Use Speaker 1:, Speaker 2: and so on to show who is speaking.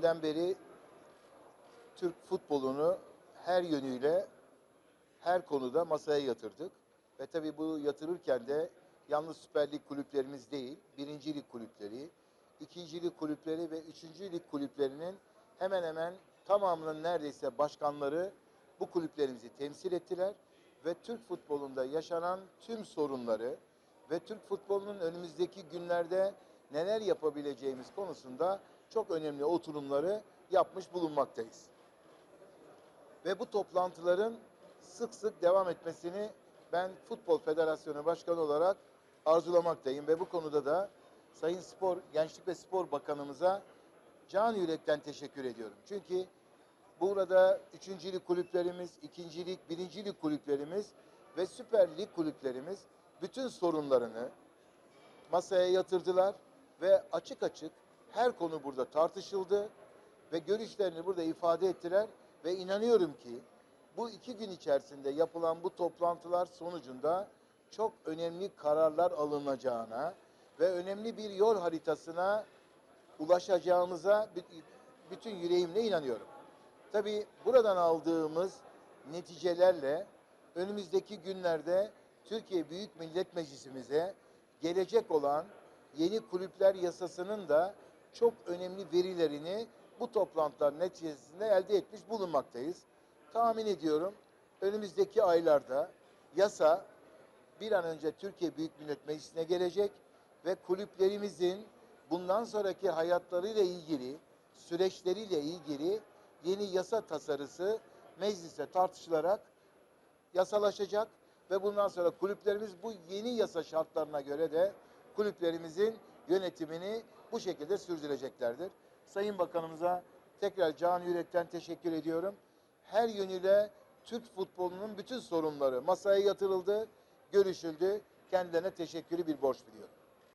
Speaker 1: günden beri Türk futbolunu her yönüyle, her konuda masaya yatırdık. Ve tabii bu yatırırken de yalnız Süper Lig kulüplerimiz değil, birinci lig kulüpleri, ikinci lig kulüpleri ve üçüncü lig kulüplerinin hemen hemen tamamının neredeyse başkanları bu kulüplerimizi temsil ettiler. Ve Türk futbolunda yaşanan tüm sorunları ve Türk futbolunun önümüzdeki günlerde neler yapabileceğimiz konusunda çok önemli oturumları yapmış bulunmaktayız. Ve bu toplantıların sık sık devam etmesini ben Futbol Federasyonu Başkanı olarak arzulamaktayım ve bu konuda da Sayın Spor, Gençlik ve Spor Bakanımıza can yürekten teşekkür ediyorum. Çünkü burada üçüncülük kulüplerimiz, ikincilik, birincilik kulüplerimiz ve Süper Lig kulüplerimiz bütün sorunlarını masaya yatırdılar ve açık açık her konu burada tartışıldı ve görüşlerini burada ifade ettiler ve inanıyorum ki bu iki gün içerisinde yapılan bu toplantılar sonucunda çok önemli kararlar alınacağına ve önemli bir yol haritasına ulaşacağımıza bü- bütün yüreğimle inanıyorum. Tabii buradan aldığımız neticelerle önümüzdeki günlerde Türkiye Büyük Millet Meclisimize gelecek olan yeni kulüpler yasasının da çok önemli verilerini bu toplantılar neticesinde elde etmiş bulunmaktayız. Tahmin ediyorum önümüzdeki aylarda yasa bir an önce Türkiye Büyük Millet Meclisi'ne gelecek ve kulüplerimizin bundan sonraki hayatlarıyla ilgili, süreçleriyle ilgili yeni yasa tasarısı mecliste tartışılarak yasalaşacak ve bundan sonra kulüplerimiz bu yeni yasa şartlarına göre de kulüplerimizin yönetimini bu şekilde sürdüreceklerdir. Sayın Bakanımıza tekrar can yürekten teşekkür ediyorum. Her yönüyle Türk futbolunun bütün sorunları masaya yatırıldı, görüşüldü. Kendilerine teşekkürü bir borç biliyorum.